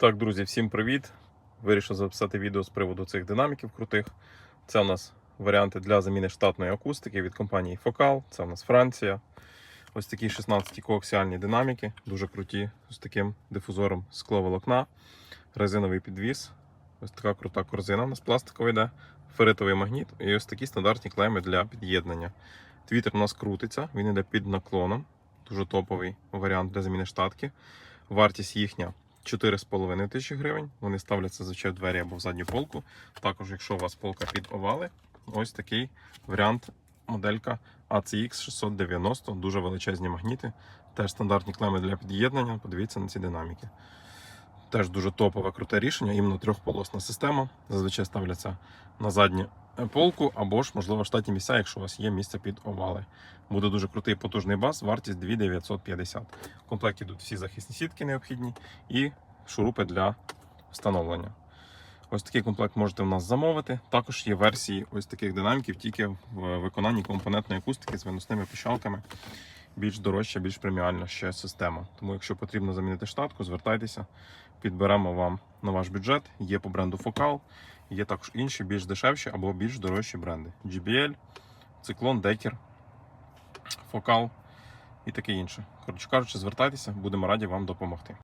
Так, друзі, всім привіт! Вирішив записати відео з приводу цих динаміків крутих. Це у нас варіанти для заміни штатної акустики від компанії Focal. Це у нас Франція. Ось такі 16 коаксіальні динаміки, дуже круті, з таким дифузором скловолокна, резиновий підвіс. Ось така крута корзина у нас пластикова йде, феритовий магніт і ось такі стандартні клеми для під'єднання. Твітер у нас крутиться, він йде під наклоном. Дуже топовий варіант для заміни штатки. Вартість їхня 4,5 тисячі гривень. Вони ставляться зазвичай в двері або в задню полку. Також, якщо у вас полка під овали, ось такий варіант моделька ACX 690, дуже величезні магніти. Теж стандартні клеми для під'єднання. Подивіться на ці динаміки. Теж дуже топове круте рішення, іменно трьохполосна система. Зазвичай ставляться на задню полку або ж, можливо, штатні місця, якщо у вас є місце під овали. Буде дуже крутий потужний бас, вартість 2950. В комплекті йдуть всі захисні сітки необхідні і шурупи для встановлення. Ось такий комплект можете в нас замовити. Також є версії ось таких динаміків, тільки в виконанні компонентної акустики з виносними піщалками. Більш дорожча, більш преміальна ще система. Тому, якщо потрібно замінити штатку, звертайтеся, підберемо вам на ваш бюджет. Є по бренду Focal, є також інші більш дешевші або більш дорожчі бренди. GBL, Циклон, Декер, Focal і таке інше. Коротше кажучи, звертайтеся, будемо раді вам допомогти.